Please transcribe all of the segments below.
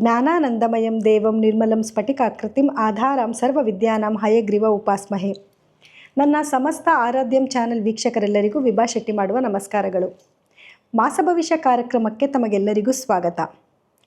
ಜ್ಞಾನಾನಂದಮಯಂ ದೇವಂ ನಿರ್ಮಲಂ ಸ್ಫಟಿಕಾಕೃತಿಂ ಆಧಾರಂ ಸರ್ವವಿದ್ಯಾನಾಂ ಹಯಗ್ರೀವ ಉಪಾಸ್ಮಹೆ. ನನ್ನ ಸಮಸ್ತ ಆರಾಧ್ಯಂ ಚಾನೆಲ್ ವೀಕ್ಷಕರೆಲ್ಲರಿಗೂ ವಿಭಾ ಶೆಟ್ಟಿ ಮಾಡುವ ನಮಸ್ಕಾರಗಳು. ಮಾಸ ಭವಿಷ್ಯ ಕಾರ್ಯಕ್ರಮಕ್ಕೆ ತಮಗೆಲ್ಲರಿಗೂ ಸ್ವಾಗತ.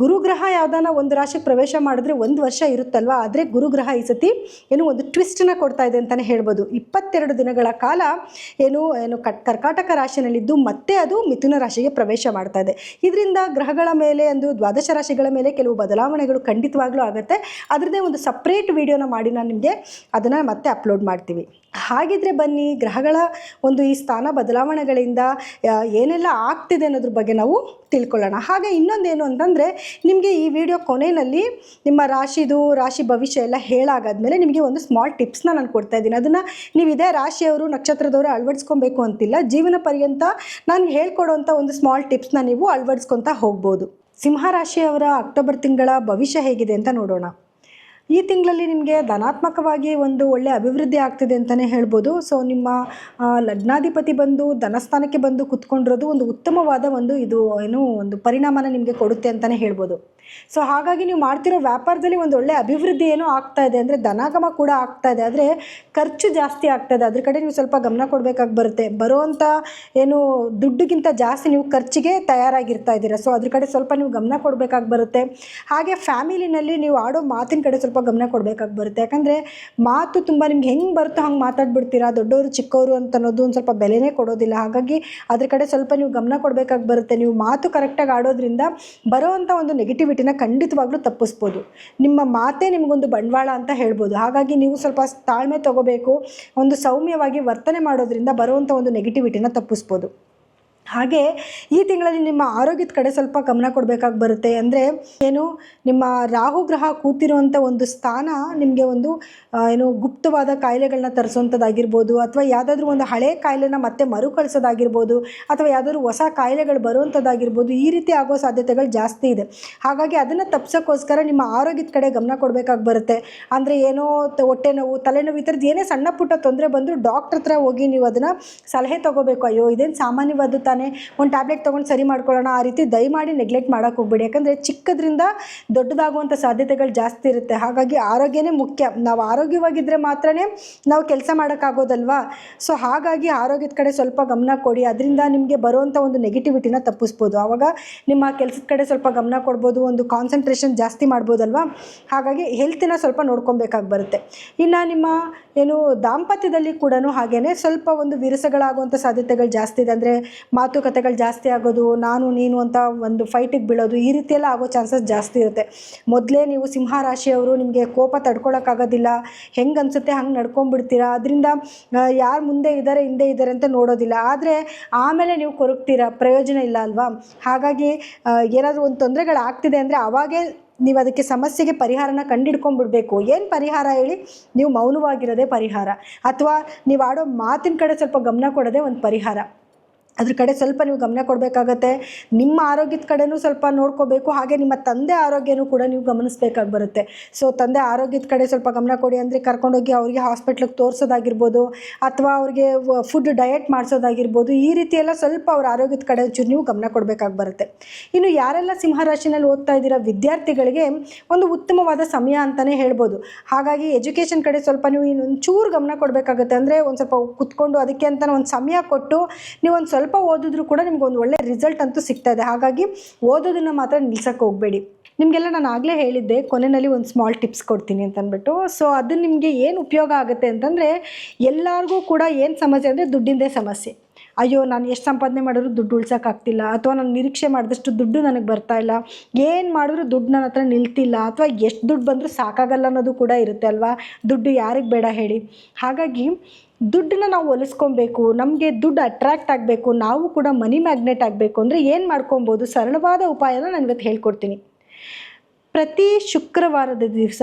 ಗುರುಗ್ರಹ ಯಾವ್ದಾನ ಒಂದು ರಾಶಿಗೆ ಪ್ರವೇಶ ಮಾಡಿದ್ರೆ ಒಂದು ವರ್ಷ ಇರುತ್ತಲ್ವ? ಆದರೆ ಗುರುಗ್ರಹ ಈ ಸತಿ ಏನು ಒಂದು ಟ್ವಿಸ್ಟನ್ನ ಕೊಡ್ತಾ ಇದೆ ಅಂತಲೇ ಹೇಳ್ಬೋದು. ಇಪ್ಪತ್ತೆರಡು ದಿನಗಳ ಕಾಲ ಏನು ಏನು ಕಟ್, ಕರ್ಕಾಟಕ ರಾಶಿಯಲ್ಲಿದ್ದು ಮತ್ತೆ ಅದು ಮಿಥುನ ರಾಶಿಗೆ ಪ್ರವೇಶ ಮಾಡ್ತಾ ಇದೆ. ಇದರಿಂದ ಗ್ರಹಗಳ ಮೇಲೆ ಒಂದು ದ್ವಾದಶ ರಾಶಿಗಳ ಮೇಲೆ ಕೆಲವು ಬದಲಾವಣೆಗಳು ಖಂಡಿತವಾಗ್ಲೂ ಆಗುತ್ತೆ. ಅದರದ್ದೇ ಒಂದು ಸಪ್ರೇಟ್ ವಿಡಿಯೋನ ಮಾಡಿ ನಾನು ನಿಮಗೆ ಅದನ್ನು ಮತ್ತೆ ಅಪ್ಲೋಡ್ ಮಾಡ್ತೀವಿ. ಹಾಗಿದ್ರೆ ಬನ್ನಿ, ಗ್ರಹಗಳ ಒಂದು ಈ ಸ್ಥಾನ ಬದಲಾವಣೆಗಳಿಂದ ಏನೆಲ್ಲ ಆಗ್ತಿದೆ ಅನ್ನೋದ್ರ ಬಗ್ಗೆ ನಾವು ತಿಳ್ಕೊಳ್ಳೋಣ. ಹಾಗೆ ಇನ್ನೊಂದೇನು ಅಂತಂದರೆ, ನಿಮಗೆ ಈ ವಿಡಿಯೋ ಕೊನೆಯಲ್ಲಿ ನಿಮ್ಮ ರಾಶಿದು, ರಾಶಿ ಭವಿಷ್ಯ ಎಲ್ಲ ಹೇಳಾಗಾದ್ಮೇಲೆ ನಿಮಗೆ ಒಂದು ಸ್ಮಾಲ್ ಟಿಪ್ಸ್ನ ನಾನು ಕೊಡ್ತಾ ಇದ್ದೀನಿ. ಅದನ್ನು ನೀವು ಇದೇ ರಾಶಿಯವರು, ನಕ್ಷತ್ರದವರು ಅಳವಡಿಸ್ಕೊಬೇಕು ಅಂತಿಲ್ಲ. ಜೀವನ ಪರ್ಯಂತ ನಾನು ಹೇಳ್ಕೊಡೋಂಥ ಒಂದು ಸ್ಮಾಲ್ ಟಿಪ್ಸ್ನ ನೀವು ಅಳವಡಿಸ್ಕೊತಾ ಹೋಗ್ಬೋದು. ಸಿಂಹ ರಾಶಿಯವರ ಅಕ್ಟೋಬರ್ ತಿಂಗಳ ಭವಿಷ್ಯ ಹೇಗಿದೆ ಅಂತ ನೋಡೋಣ. ಈ ತಿಂಗಳಲ್ಲಿ ನಿಮಗೆ ಧನಾತ್ಮಕವಾಗಿ ಒಂದು ಒಳ್ಳೆ ಅಭಿವೃದ್ಧಿ ಆಗ್ತಿದೆ ಅಂತಲೇ ಹೇಳ್ಬೋದು. ಸೊ ನಿಮ್ಮ ಲಗ್ನಾಧಿಪತಿ ಬಂದು, ಧನಸ್ಥಾನಕ್ಕೆ ಬಂದು ಕುತ್ಕೊಂಡಿರೋದು ಒಂದು ಉತ್ತಮವಾದ ಒಂದು ಇದು, ಏನು, ಒಂದು ಪರಿಣಾಮನ ನಿಮಗೆ ಕೊಡುತ್ತೆ ಅಂತಲೇ ಹೇಳ್ಬೋದು. ಸೊ ಹಾಗಾಗಿ ನೀವು ಮಾಡ್ತಿರೋ ವ್ಯಾಪಾರದಲ್ಲಿ ಒಂದು ಒಳ್ಳೆ ಅಭಿವೃದ್ಧಿ ಏನೋ ಆಗ್ತಾ ಇದೆ, ಅಂದರೆ ಧನಾಗಮ ಕೂಡ ಆಗ್ತಾ ಇದೆ, ಆದರೆ ಖರ್ಚು ಜಾಸ್ತಿ ಆಗ್ತಾ ಇದೆ. ಅದ್ರ ಕಡೆ ನೀವು ಸ್ವಲ್ಪ ಗಮನ ಕೊಡಬೇಕಾಗಿ ಬರುತ್ತೆ. ಬರುವಂಥ ಏನು ದುಡ್ಡಿಗಿಂತ ಜಾಸ್ತಿ ನೀವು ಖರ್ಚಿಗೆ ತಯಾರಾಗಿರ್ತಾ ಇದ್ದೀರಾ. ಸೊ ಅದ್ರ ಕಡೆ ಸ್ವಲ್ಪ ನೀವು ಗಮನ ಕೊಡಬೇಕಾಗಿ ಬರುತ್ತೆ. ಹಾಗೆ ಫ್ಯಾಮಿಲಿನಲ್ಲಿ ನೀವು ಆಡೋ ಮಾತಿನ ಕಡೆ ಸ್ವಲ್ಪ ಗಮನ ಕೊಡಬೇಕಾಗಿ ಬರುತ್ತೆ. ಯಾಕಂದರೆ ಮಾತು ತುಂಬ ನಿಮ್ಗೆ ಹೆಂಗೆ ಬರುತ್ತೋ ಹಂಗೆ ಮಾತಾಡ್ಬಿಡ್ತೀರಾ. ದೊಡ್ಡವರು ಚಿಕ್ಕವರು ಅಂತ ಅನ್ನೋದು ಒಂದು ಸ್ವಲ್ಪ ಬೆಲೆನೇ ಕೊಡೋದಿಲ್ಲ. ಹಾಗಾಗಿ ಅದ್ರ ಕಡೆ ಸ್ವಲ್ಪ ನೀವು ಗಮನ ಕೊಡಬೇಕಾಗಿ ಬರುತ್ತೆ. ನೀವು ಮಾತು ಕರೆಕ್ಟಾಗಿ ಆಡೋದ್ರಿಂದ ಬರೋವಂಥ ಒಂದು ನೆಗೆಟಿವಿಟಿನ ಖಂಡಿತವಾಗ್ಲೂ ತಪ್ಪಿಸ್ಬೋದು. ನಿಮ್ಮ ಮಾತೇ ನಿಮಗೊಂದು ಬಂಡವಾಳ ಅಂತ ಹೇಳ್ಬೋದು. ಹಾಗಾಗಿ ನೀವು ಸ್ವಲ್ಪ ತಾಳ್ಮೆ ತಗೋಬೇಕು. ಒಂದು ಸೌಮ್ಯವಾಗಿ ವರ್ತನೆ ಮಾಡೋದ್ರಿಂದ ಬರುವಂಥ ಒಂದು ನೆಗೆಟಿವಿಟಿನ ತಪ್ಪಿಸ್ಬೋದು. ಹಾಗೆ ಈ ತಿಂಗಳಲ್ಲಿ ನಿಮ್ಮ ಆರೋಗ್ಯದ ಕಡೆ ಸ್ವಲ್ಪ ಗಮನ ಕೊಡಬೇಕಾಗಿ ಬರುತ್ತೆ. ಅಂದರೆ ಏನು, ನಿಮ್ಮ ರಾಹು ಗ್ರಹ ಕೂತಿರುವಂಥ ಒಂದು ಸ್ಥಾನ ನಿಮಗೆ ಒಂದು ಏನು ಗುಪ್ತವಾದ ಕಾಯಿಲೆಗಳನ್ನ ತರಿಸುವಂಥದ್ದಾಗಿರ್ಬೋದು ಅಥವಾ ಯಾವುದಾದ್ರೂ ಒಂದು ಹಳೆ ಕಾಯಿಲೆನ ಮತ್ತೆ ಮರುಕಳಿಸೋದಾಗಿರ್ಬೋದು, ಅಥವಾ ಯಾವುದಾದ್ರೂ ಹೊಸ ಕಾಯಿಲೆಗಳು ಬರುವಂಥದ್ದಾಗಿರ್ಬೋದು ಈ ರೀತಿ ಆಗೋ ಸಾಧ್ಯತೆಗಳು ಜಾಸ್ತಿ ಇದೆ. ಹಾಗಾಗಿ ಅದನ್ನು ತಪ್ಸೋಕ್ಕೋಸ್ಕರ ನಿಮ್ಮ ಆರೋಗ್ಯದ ಕಡೆ ಗಮನ ಕೊಡಬೇಕಾಗಿ ಬರುತ್ತೆ. ಅಂದರೆ ಏನೋ ಹೊಟ್ಟೆ ನೋವು, ತಲೆನೋವು, ಈ ಥರದ್ದು ಏನೇ ಸಣ್ಣ ಪುಟ್ಟ ತೊಂದರೆ ಬಂದರೂ ಡಾಕ್ಟ್ರ್ ಹತ್ರ ಹೋಗಿ ನೀವು ಅದನ್ನು ಸಲಹೆ ತೊಗೋಬೇಕು. ಅಯ್ಯೋ, ಇದೇನು ಸಾಮಾನ್ಯವಾದ ತಾನೇ? ಒಂದು ಟ್ಯಾಬ್ಲೆಟ್ ತೊಗೊಂಡು ಸರಿ ಮಾಡ್ಕೊಳ್ಳೋಣ. ಆ ರೀತಿ ದಯಮಾಡಿ ನೆಗ್ಲೆಕ್ಟ್ ಮಾಡೋಕೆ ಹೋಗ್ಬೇಡಿ. ಯಾಕಂದರೆ ಚಿಕ್ಕದ್ರಿಂದ ದೊಡ್ಡದಾಗುವಂಥ ಸಾಧ್ಯತೆಗಳು ಜಾಸ್ತಿ ಇರುತ್ತೆ. ಹಾಗಾಗಿ ಆರೋಗ್ಯನೇ ಮುಖ್ಯ. ನಾವು ಆರೋಗ್ಯವಾಗಿದ್ದರೆ ಮಾತ್ರನೇ ನಾವು ಕೆಲಸ ಮಾಡೋಕ್ಕಾಗೋದಲ್ವಾ? ಸೊ ಹಾಗಾಗಿ ಆರೋಗ್ಯದ ಕಡೆ ಸ್ವಲ್ಪ ಗಮನ ಕೊಡಿ. ಅದರಿಂದ ನಿಮಗೆ ಬರುವಂಥ ಒಂದು ನೆಗೆಟಿವಿಟಿನ ತಪ್ಪಿಸ್ಬೋದು. ಆವಾಗ ನಿಮ್ಮ ಕೆಲಸದ ಕಡೆ ಸ್ವಲ್ಪ ಗಮನ ಕೊಡ್ಬೋದು. ಒಂದು ಕಾನ್ಸಂಟ್ರೇಷನ್ ಜಾಸ್ತಿ ಮಾಡ್ಬೋದಲ್ವಾ? ಹಾಗಾಗಿ ಹೆಲ್ತಿನ ಸ್ವಲ್ಪ ನೋಡ್ಕೊಬೇಕಾಗಿ ಬರುತ್ತೆ. ಇನ್ನು ನಿಮ್ಮ ಏನು ದಾಂಪತ್ಯದಲ್ಲಿ ಕೂಡ ಹಾಗೇ ಸ್ವಲ್ಪ ಒಂದು ವಿರಸಗಳಾಗುವಂಥ ಸಾಧ್ಯತೆಗಳು ಜಾಸ್ತಿ ಇದೆ. ಅಂದರೆ ಮಾತುಕತೆಗಳು ಜಾಸ್ತಿ ಆಗೋದು, ನಾನು, ನೀನು ಅಂತ ಒಂದು ಫೈಟಿಗೆ ಬೀಳೋದು, ಈ ರೀತಿ ಎಲ್ಲ ಆಗೋ ಚಾನ್ಸಸ್ ಜಾಸ್ತಿ ಇರುತ್ತೆ. ಮೊದಲೇ ನೀವು ಸಿಂಹ ರಾಶಿಯವರು ನಿಮಗೆ ಕೋಪ ತಡ್ಕೊಳಕ್ಕಾಗೋದಿಲ್ಲ, ಹೆಂಗೆ ಅನಿಸುತ್ತೆ ಹಂಗೆ ನಡ್ಕೊಂಡ್ಬಿಡ್ತೀರಾ? ಅದರಿಂದ ಯಾರು ಮುಂದೆ ಇದ್ದಾರೆ ಹಿಂದೆ ಇದ್ದಾರೆ ಅಂತ ನೋಡೋದಿಲ್ಲ. ಆದರೆ, ಆಮೇಲೆ ನೀವು ಕೊರಗ್ತೀರಾ? ಪ್ರಯೋಜನ ಇಲ್ಲ ಅಲ್ವಾ? ಹಾಗಾಗಿ ಏನಾದರೂ ಒಂದು ತೊಂದರೆಗಳು ಆಗ್ತಿದೆ ಅಂದರೆ ಅವಾಗೇ ನೀವು ಅದಕ್ಕೆ ಸಮಸ್ಯೆಗೆ ಪರಿಹಾರನ ಕಂಡಿಡ್ಕೊಂಡ್ಬಿಡ್ಬೇಕು. ಏನು ಪರಿಹಾರ ಹೇಳಿ? ನೀವು ಮೌನವಾಗಿರೋದೇ ಪರಿಹಾರ. ಅಥವಾ, ನೀವು ಆಡೋ ಮಾತಿನ ಕಡೆ ಸ್ವಲ್ಪ ಗಮನ ಕೊಡೋದೇ ಒಂದು ಪರಿಹಾರ. ಅದ್ರ ಕಡೆ ಸ್ವಲ್ಪ ನೀವು ಗಮನ ಕೊಡಬೇಕಾಗತ್ತೆ. ನಿಮ್ಮ ಆರೋಗ್ಯದ ಕಡೆನೂ ಸ್ವಲ್ಪ ನೋಡ್ಕೋಬೇಕು, ಹಾಗೆ ನಿಮ್ಮ ತಂದೆ ಆರೋಗ್ಯನೂ ಕೂಡ ನೀವು ಗಮನಿಸ್ಬೇಕಾಗಿ ಬರುತ್ತೆ. ಸೊ ತಂದೆ ಆರೋಗ್ಯದ ಕಡೆ ಸ್ವಲ್ಪ ಗಮನ ಕೊಡಿ ಅಂದರೆ ಕರ್ಕೊಂಡೋಗಿ ಅವರಿಗೆ ಹಾಸ್ಪಿಟ್ಲಿಗೆ ತೋರಿಸೋದಾಗಿರ್ಬೋದು, ಅಥವಾ ಅವ್ರಿಗೆ ಫುಡ್ ಡಯಟ್ ಮಾಡಿಸೋದಾಗಿರ್ಬೋದು, ಈ ರೀತಿ ಎಲ್ಲ ಸ್ವಲ್ಪ ಅವ್ರ ಆರೋಗ್ಯದ ಕಡೆ ಒಂಚೂರು ನೀವು ಗಮನ ಕೊಡಬೇಕಾಗಿ ಬರುತ್ತೆ. ಇನ್ನು ಯಾರೆಲ್ಲ ಸಿಂಹರಾಶಿನಲ್ಲಿ ಓದ್ತಾ ಇದ್ದೀರಾ, ವಿದ್ಯಾರ್ಥಿಗಳಿಗೆ ಒಂದು ಉತ್ತಮವಾದ ಸಮಯ ಅಂತಲೇ ಹೇಳ್ಬೋದು. ಹಾಗಾಗಿ ಎಜುಕೇಷನ್ ಕಡೆ ಸ್ವಲ್ಪ ನೀವು ಇನ್ನೊಂಚೂರು ಗಮನ ಕೊಡಬೇಕಾಗುತ್ತೆ ಅಂದರೆ ಒಂದು ಸ್ವಲ್ಪ ಕುತ್ಕೊಂಡು ಅದಕ್ಕೆ ಅಂತ ಒಂದು ಸಮಯ ಕೊಟ್ಟು ನೀವು ಒಂದು ಸ್ವಲ್ಪ ಓದಿದ್ರು ಕೂಡ ನಿಮ್ಗೆ ಒಂದು ಒಳ್ಳೆ ರಿಸಲ್ಟ್ ಅಂತೂ ಸಿಗ್ತಾ ಇದೆ. ಹಾಗಾಗಿ ಓದೋದನ್ನು ಮಾತ್ರ ನಿಲ್ಸಕ್ಕೆ ಹೋಗಬೇಡಿ. ನಿಮಗೆಲ್ಲ ನಾನು ಆಗಲೇ ಹೇಳಿದ್ದೆ, ಕೊನೆಯಲ್ಲಿ ಒಂದು ಸ್ಮಾಲ್ ಟಿಪ್ಸ್ ಕೊಡ್ತೀನಿ ಅಂತ ಅಂದ್ಬಿಟ್ಟು ಸೊ ಅದು ನಿಮಗೆ ಏನು ಉಪಯೋಗ ಆಗುತ್ತೆ ಅಂತಂದರೆ, ಎಲ್ಲರಿಗೂ ಕೂಡ ಏನು ಸಮಸ್ಯೆ ಅಂದರೆ ದುಡ್ಡಿಂದೇ ಸಮಸ್ಯೆ. ಅಯ್ಯೋ, ನಾನು ಎಷ್ಟು ಸಂಪಾದನೆ ಮಾಡಿದ್ರು ದುಡ್ಡು ಉಳ್ಸೋಕ್ಕಾಗ್ತಿಲ್ಲ ಅಥವಾ ನಾನು ನಿರೀಕ್ಷೆ ಮಾಡಿದಷ್ಟು ದುಡ್ಡು ನನಗೆ ಬರ್ತಾ ಇಲ್ಲ. ಏನು ಮಾಡಿದ್ರು ದುಡ್ಡು ನನ್ನ ಹತ್ರ ನಿಲ್ತಿಲ್ಲ, ಅಥವಾ ಎಷ್ಟು ದುಡ್ಡು ಬಂದರೂ ಸಾಕಾಗಲ್ಲ ಅನ್ನೋದು ಕೂಡ ಇರುತ್ತೆ ಅಲ್ವಾ? ದುಡ್ಡು ಯಾರಿಗೆ ಬೇಡ ಹೇಳಿ. ಹಾಗಾಗಿ ದುಡ್ಡನ್ನ ನಾವು ಒಲಿಸ್ಕೊಬೇಕು, ನಮಗೆ ದುಡ್ಡು ಅಟ್ರ್ಯಾಕ್ಟ್ ಆಗಬೇಕು, ನಾವು ಕೂಡ ಮನಿ ಮ್ಯಾಗ್ನೆಟ್ ಆಗಬೇಕು ಅಂದರೆ ಏನು ಮಾಡ್ಕೊಬೋದು? ಸರಳವಾದ ಉಪಾಯನ ನಾನು ಇವತ್ತು ಹೇಳ್ಕೊಡ್ತೀನಿ. ಪ್ರತಿ ಶುಕ್ರವಾರದ ದಿವಸ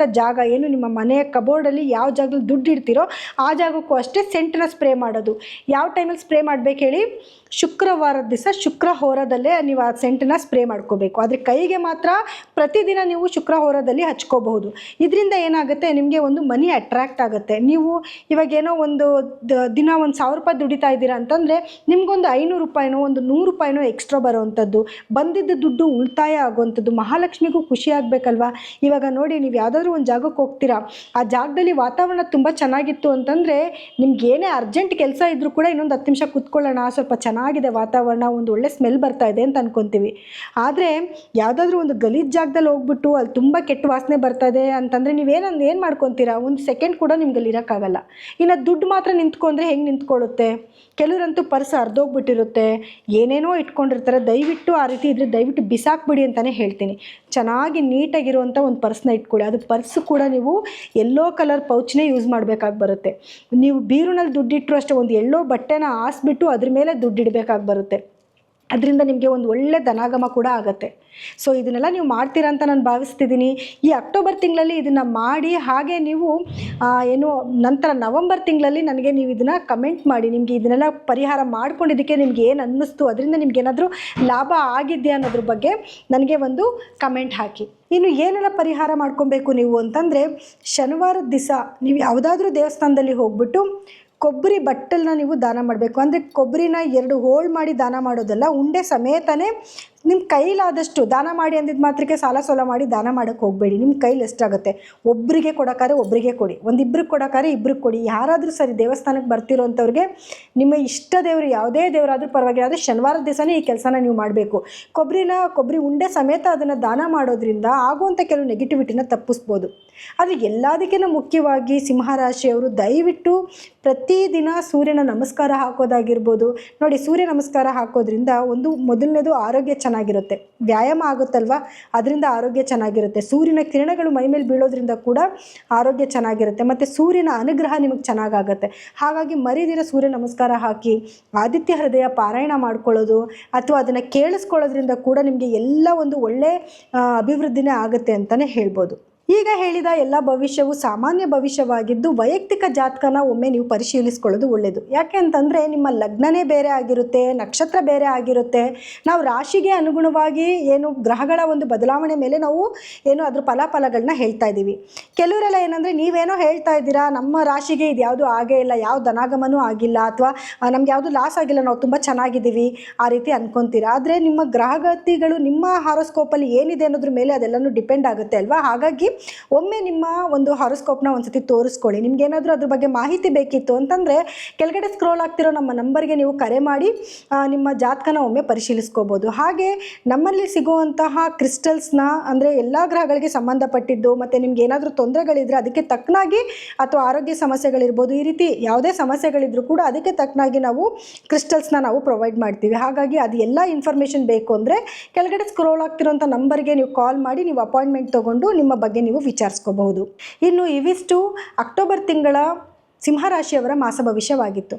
ದುಡ್ಡಿಡೋವಂಥ ಜಾಗ ಏನು? ನಿಮ್ಮ ಮನೆಯ ಕಬೋರ್ಡಲ್ಲಿ ಯಾವ ಜಾಗದಲ್ಲಿ ದುಡ್ಡು ಇಡ್ತೀರೋ ಆ ಜಾಗಕ್ಕೂ ಅಷ್ಟೇ ಸೆಂಟನ್ನ ಸ್ಪ್ರೇ ಮಾಡೋದು. ಯಾವ ಟೈಮಲ್ಲಿ ಸ್ಪ್ರೇ ಮಾಡ್ಬೇಕು ಹೇಳಿ? ಶುಕ್ರವಾರದ ದಿವಸ ಶುಕ್ರ ಹೋರದಲ್ಲೇ ನೀವು ಆ ಸೆಂಟನ್ನ ಸ್ಪ್ರೇ ಮಾಡ್ಕೋಬೇಕು. ಆದರೆ ಕೈಗೆ ಮಾತ್ರ ಪ್ರತಿದಿನ ನೀವು ಶುಕ್ರ ಹೋರದಲ್ಲಿ ಹಚ್ಕೋಬಹುದು. ಇದರಿಂದ ಏನಾಗುತ್ತೆ? ನಿಮಗೆ ಒಂದು ಮನಿ ಅಟ್ರ್ಯಾಕ್ಟ್ ಆಗುತ್ತೆ. ನೀವು ಇವಾಗ ಏನೋ ಒಂದು ದಿನ ಒಂದು ಸಾವಿರ ರೂಪಾಯಿ ದುಡಿತಾ ಇದ್ದೀರಾ ಅಂತಂದರೆ ನಿಮಗೊಂದು ಐನೂರು ರೂಪಾಯಿನೋ, ಒಂದು ನೂರು ರೂಪಾಯಿನೋ ಎಕ್ಸ್ಟ್ರಾ ಬರೋವಂಥದ್ದು. ಬಂದಿದ್ದ ದುಡ್ಡು ಉಳಿತಾಯ ಆಗುವಂಥದ್ದು. ಮಹಾಲಕ್ಷ್ಮಿಗೂ ಖುಷಿ ಆಗಬೇಕಲ್ವಾ? ಇವಾಗ ನೋಡಿ, ನೀವು ಯಾವುದಾದ್ರೂ ಒಂದು ಜಾಗಕ್ಕೆ ಹೋಗ್ತೀರಾ? ಆ ಜಾಗದಲ್ಲಿ ವಾತಾವರಣ ತುಂಬ ಚೆನ್ನಾಗಿತ್ತು ಅಂತಂದರೆ ನಿಮ್ಗೆ ಏನೇ ಅರ್ಜೆಂಟ್ ಕೆಲಸ ಇದ್ದರೂ ಕೂಡ ಇನ್ನೊಂದು ಹತ್ತು ನಿಮಿಷ ಕೂತ್ಕೊಳ್ಳೋಣ, ಸ್ವಲ್ಪ ಚೆನ್ನಾಗಿದೆ ವಾತಾವರಣ, ಒಂದು ಒಳ್ಳೆ ಸ್ಮೆಲ್ ಬರ್ತಾ ಇದೆ ಅಂತ ಅನ್ಕೊತೀವಿ. ಆದರೆ ಯಾವುದಾದ್ರೂ ಒಂದು ಗಲೀಜು ಜಾಗದಲ್ಲಿ ಹೋಗ್ಬಿಟ್ಟು ಅಲ್ಲಿ ತುಂಬ ಕೆಟ್ಟ ವಾಸನೆ ಬರ್ತಾ ಇದೆ ಅಂತಂದರೆ ನೀವೇನಂದು ಏನು ಮಾಡ್ಕೊತೀರಾ? ಒಂದು ಸೆಕೆಂಡ್ ಕೂಡ ನಿಮ್ಗೆ ಅಲ್ಲಿ ಇರೋಕ್ಕಾಗಲ್ಲ. ಇನ್ನು ದುಡ್ಡು ಮಾತ್ರ ನಿಂತ್ಕೊಂಡ್ರೆ ಹೆಂಗೆ ನಿಂತ್ಕೊಳ್ಳುತ್ತೆ? ಕೆಲವರಂತೂ ಪರ್ಸ್ ಅರ್ಧೋಗ್ಬಿಟ್ಟಿರುತ್ತೆ ಏನೇನೋ ಇಟ್ಕೊಂಡಿರ್ತಾರೆ. ದಯವಿಟ್ಟು ಆ ರೀತಿ ಇದ್ರೆ ದಯವಿಟ್ಟು ಬಿಸಾಕ್ಬಿಡಿ ಅಂತಲೇ ಹೇಳ್ತೀನಿ. ಚೆನ್ನಾಗಿ ನೀಟಾಗಿರುವಂಥ ಒಂದು ಪರ್ಸ್ನ ಇಟ್ಕೊಳ್ಳಿ. ಅದು ಪರ್ಸ್ ಕೂಡ ನೀವು ಎಲ್ಲೋ ಕಲರ್ ಪೌಚ್ನೇ ಯೂಸ್ ಮಾಡಬೇಕಾಗಿ ಬರುತ್ತೆ. ನೀವು ಬೀರುನಲ್ಲಿ ದುಡ್ಡಿಟ್ಟರು ಅಷ್ಟೇ, ಒಂದು ಎಲ್ಲೋ ಬಟ್ಟೆನ ಹಾಸ್ಬಿಟ್ಟು ಅದ್ರ ಮೇಲೆ ದುಡ್ಡಿಡಬೇಕಾಗಿ ಬರುತ್ತೆ. ಅದರಿಂದ ನಿಮಗೆ ಒಂದು ಒಳ್ಳೆ ಧನಾಗಮ ಕೂಡ ಆಗುತ್ತೆ. ಸೊ ಇದನ್ನೆಲ್ಲ ನೀವು ಮಾಡ್ತೀರಾ ಅಂತ ನಾನು ಭಾವಿಸ್ತಿದ್ದೀನಿ ಈ ಅಕ್ಟೋಬರ್ ತಿಂಗಳಲ್ಲಿ ಇದನ್ನು ಮಾಡಿ, ಹಾಗೆ ನೀವು ಏನು, ನಂತರ ನವಂಬರ್ ತಿಂಗಳಲ್ಲಿ ನನಗೆ ನೀವು ಇದನ್ನು ಕಮೆಂಟ್ ಮಾಡಿ. ನಿಮಗೆ ಇದನ್ನೆಲ್ಲ ಪರಿಹಾರ ಮಾಡ್ಕೊಂಡಿದ್ದಕ್ಕೆ ನಿಮ್ಗೆ ಏನು ಅನ್ನಿಸ್ತು, ಅದರಿಂದ ನಿಮ್ಗೆ ಏನಾದರೂ ಲಾಭ ಆಗಿದೆಯಾ ಅನ್ನೋದ್ರ ಬಗ್ಗೆ ನನಗೆ ಒಂದು ಕಮೆಂಟ್ ಹಾಕಿ. ಇನ್ನು ಏನೆಲ್ಲ ಪರಿಹಾರ ಮಾಡ್ಕೊಬೇಕು ನೀವು ಅಂತಂದರೆ, ಶನಿವಾರದ ದಿವಸ ನೀವು ಯಾವುದಾದ್ರೂ ದೇವಸ್ಥಾನದಲ್ಲಿ ಹೋಗ್ಬಿಟ್ಟು ಕೊಬ್ಬರಿ ಬಟ್ಟಲನ್ನ ನೀವು ದಾನ ಮಾಡಬೇಕು. ಅಂದರೆ ಕೊಬ್ಬರಿನ ಎರಡು ಹೋಳು ಮಾಡಿ ದಾನ ಮಾಡೋದಲ್ಲ ಉಂಡೆ ಸಮೇತನೇ ನಿಮ್ಮ ಕೈಲಾದಷ್ಟು ದಾನ ಮಾಡಿ ಅಂದಿದ್ದ ಮಾತ್ರಕ್ಕೆ ಸಾಲ ಸೋಲ ಮಾಡಿ ದಾನ ಮಾಡೋಕ್ಕೆ ಹೋಗಬೇಡಿ. ನಿಮ್ಮ ಕೈಲಿ ಎಷ್ಟಾಗುತ್ತೆ? ಒಬ್ಬರಿಗೆ ಕೊಡೋಕ್ಕಾರೆ ಒಬ್ಬರಿಗೆ ಕೊಡಿ. ಒಂದು ಇಬ್ಬರಿಗೆ ಕೊಡೋಕ್ಕಾರೆ ಇಬ್ರಿಗೆ ಕೊಡಿ. ಯಾರಾದರೂ ಸರಿ ದೇವಸ್ಥಾನಕ್ಕೆ ಬರ್ತಿರೋಂಥವ್ರಿಗೆ ನಿಮ್ಮ ಇಷ್ಟ ದೇವರು ಯಾವುದೇ ದೇವರಾದರೂ ಪರವಾಗಿಲ್ಲ. ಆದರೆ ಶನಿವಾರದ ದಿವಸನೇ ಈ ಕೆಲಸನ ನೀವು ಮಾಡಬೇಕು. ಕೊಬ್ಬರಿನ ಕೊಬ್ಬರಿ ಉಂಡೆ ಸಮೇತ ಅದನ್ನು ದಾನ ಮಾಡೋದ್ರಿಂದ ಆಗುವಂಥ ಕೆಲವು ನೆಗೆಟಿವಿಟಿನ ತಪ್ಪಿಸ್ಬೋದು. ಆದರೆ ಎಲ್ಲದಕ್ಕಿಂತ ಮುಖ್ಯವಾಗಿ ಸಿಂಹರಾಶಿಯವರು ದಯವಿಟ್ಟು ಪ್ರತಿದಿನ ಸೂರ್ಯನ ನಮಸ್ಕಾರ ಹಾಕೋದಾಗಿರ್ಬೋದು. ನೋಡಿ ಸೂರ್ಯ ನಮಸ್ಕಾರ ಹಾಕೋದ್ರಿಂದ ಒಂದು ಮೊದಲನೇದು ಆರೋಗ್ಯ ಚೆನ್ನಾಗಿರುತ್ತೆ. ವ್ಯಾಯಾಮ ಆಗುತ್ತಲ್ವ? ಅದರಿಂದ ಆರೋಗ್ಯ ಚೆನ್ನಾಗಿರುತ್ತೆ. ಸೂರ್ಯನ ಕಿರಣಗಳು ಮೈ ಮೇಲೆ ಬೀಳೋದ್ರಿಂದ ಕೂಡ ಆರೋಗ್ಯ ಚೆನ್ನಾಗಿರುತ್ತೆ. ಮತ್ತು ಸೂರ್ಯನ ಅನುಗ್ರಹ ನಿಮಗೆ ಚೆನ್ನಾಗಾಗುತ್ತೆ. ಹಾಗಾಗಿ ಮರಿದಿರ ಸೂರ್ಯ ನಮಸ್ಕಾರ ಹಾಕಿ ಆದಿತ್ಯ ಹೃದಯ ಪಾರಾಯಣ ಮಾಡ್ಕೊಳ್ಳೋದು ಅಥವಾ ಅದನ್ನು ಕೇಳಿಸ್ಕೊಳ್ಳೋದ್ರಿಂದ ಕೂಡ ನಿಮಗೆ ಎಲ್ಲ ಒಂದು ಒಳ್ಳೆ ಆ, ಅಭಿವೃದ್ಧಿನೇ ಆಗುತ್ತೆ ಅಂತಲೇ ಹೇಳ್ಬೋದು. ಈಗ ಹೇಳಿದ ಎಲ್ಲ ಭವಿಷ್ಯವು ಸಾಮಾನ್ಯ ಭವಿಷ್ಯವಾಗಿದ್ದು ವೈಯಕ್ತಿಕ ಜಾತಕನ ಒಮ್ಮೆ ನೀವು ಪರಿಶೀಲಿಸ್ಕೊಳ್ಳೋದು ಒಳ್ಳೆಯದು ಯಾಕೆ ಅಂತಂದರೆ ನಿಮ್ಮ ಲಗ್ನನೇ ಬೇರೆ ಆಗಿರುತ್ತೆ, ನಕ್ಷತ್ರ ಬೇರೆ ಆಗಿರುತ್ತೆ. ನಾವು ರಾಶಿಗೆ ಅನುಗುಣವಾಗಿ ಏನು ಗ್ರಹಗಳ ಒಂದು ಬದಲಾವಣೆ ಮೇಲೆ ನಾವು ಏನು ಅದ್ರ ಫಲಾಫಲಗಳನ್ನ ಹೇಳ್ತಾ ಇದ್ದೀವಿ. ಕೆಲವರೆಲ್ಲ ಏನಂದರೆ ನೀವೇನೋ ಹೇಳ್ತಾ ಇದ್ದೀರಾ, ನಮ್ಮ ರಾಶಿಗೆ ಇದು ಯಾವುದು ಆಗೇ ಇಲ್ಲ ಯಾವ ಧನಾಗಮನೂ ಆಗಿಲ್ಲ ಅಥವಾ ನಮ್ಗೆ ಯಾವುದು ಲಾಸ್ ಆಗಿಲ್ಲ, ನಾವು ತುಂಬ ಚೆನ್ನಾಗಿದ್ದೀವಿ ಆ ರೀತಿ ಅನ್ಕೊಂತೀರಾ. ಆದರೆ ನಿಮ್ಮ ಗ್ರಹಗತಿಗಳು ನಿಮ್ಮ ಹಾರೋಸ್ಕೋಪಲ್ಲಿ ಏನಿದೆ ಅನ್ನೋದ್ರ ಮೇಲೆ ಅದೆಲ್ಲನೂ ಡಿಪೆಂಡ್ ಆಗುತ್ತೆ ಅಲ್ವಾ? ಹಾಗಾಗಿ ಒಮ್ಮೆ ನಿಮ್ಮ ಒಂದು ಹಾರೋಸ್ಕೋಪ್ನ ಒಂದ್ಸತಿ ತೋರಿಸ್ಕೊಳ್ಳಿ. ನಿಮ್ಗೆ ಏನಾದರೂ ಅದ್ರ ಬಗ್ಗೆ ಮಾಹಿತಿ ಬೇಕಿತ್ತು ಅಂತಂದರೆ ಕೆಳಗಡೆ ಸ್ಕ್ರೋಲ್ ಆಗ್ತಿರೋ ನಮ್ಮ ನಂಬರ್ಗೆ ನೀವು ಕರೆ ಮಾಡಿ ನಿಮ್ಮ ಜಾತಕನ ಒಮ್ಮೆ ಪರಿಶೀಲಿಸ್ಕೋಬೋದು. ಹಾಗೆ ನಮ್ಮಲ್ಲಿ ಸಿಗುವಂತಹ ಕ್ರಿಸ್ಟಲ್ಸ್ನ ಅಂದರೆ ಎಲ್ಲ ಗ್ರಹಗಳಿಗೆ ಸಂಬಂಧಪಟ್ಟಿದ್ದು, ಮತ್ತು ನಿಮ್ಗೆ ಏನಾದರೂ ತೊಂದರೆಗಳಿದ್ರೆ ಅದಕ್ಕೆ ತಕ್ಕನಾಗಿ ಅಥವಾ ಆರೋಗ್ಯ ಸಮಸ್ಯೆಗಳಿರ್ಬೋದು, ಈ ರೀತಿ ಯಾವುದೇ ಸಮಸ್ಯೆಗಳಿದ್ರೂ ಕೂಡ ಅದಕ್ಕೆ ತಕ್ಕನಾಗಿ ನಾವು ಕ್ರಿಸ್ಟಲ್ಸ್ನ ನಾವು ಪ್ರೊವೈಡ್ ಮಾಡ್ತೀವಿ. ಹಾಗಾಗಿ ಅದು ಎಲ್ಲ ಇನ್ಫಾರ್ಮೇಷನ್ ಬೇಕು ಅಂದರೆ ಕೆಳಗಡೆ ಸ್ಕ್ರೋಲ್ ಆಗ್ತಿರೋಂಥ ನಂಬರ್ಗೆ ನೀವು ಕಾಲ್ ಮಾಡಿ, ನೀವು ಅಪಾಯಿಂಟ್ಮೆಂಟ್ ತೊಗೊಂಡು ನಿಮ್ಮ ಬಗ್ಗೆ ನೀವು ವಿಚಾರಿಸ್ಕೋಬಹುದು. ಇನ್ನು ಇವಿಷ್ಟು ಅಕ್ಟೋಬರ್ ತಿಂಗಳ ಸಿಂಹರಾಶಿಯವರ ಮಾಸ ಭವಿಷ್ಯವಾಗಿತ್ತು.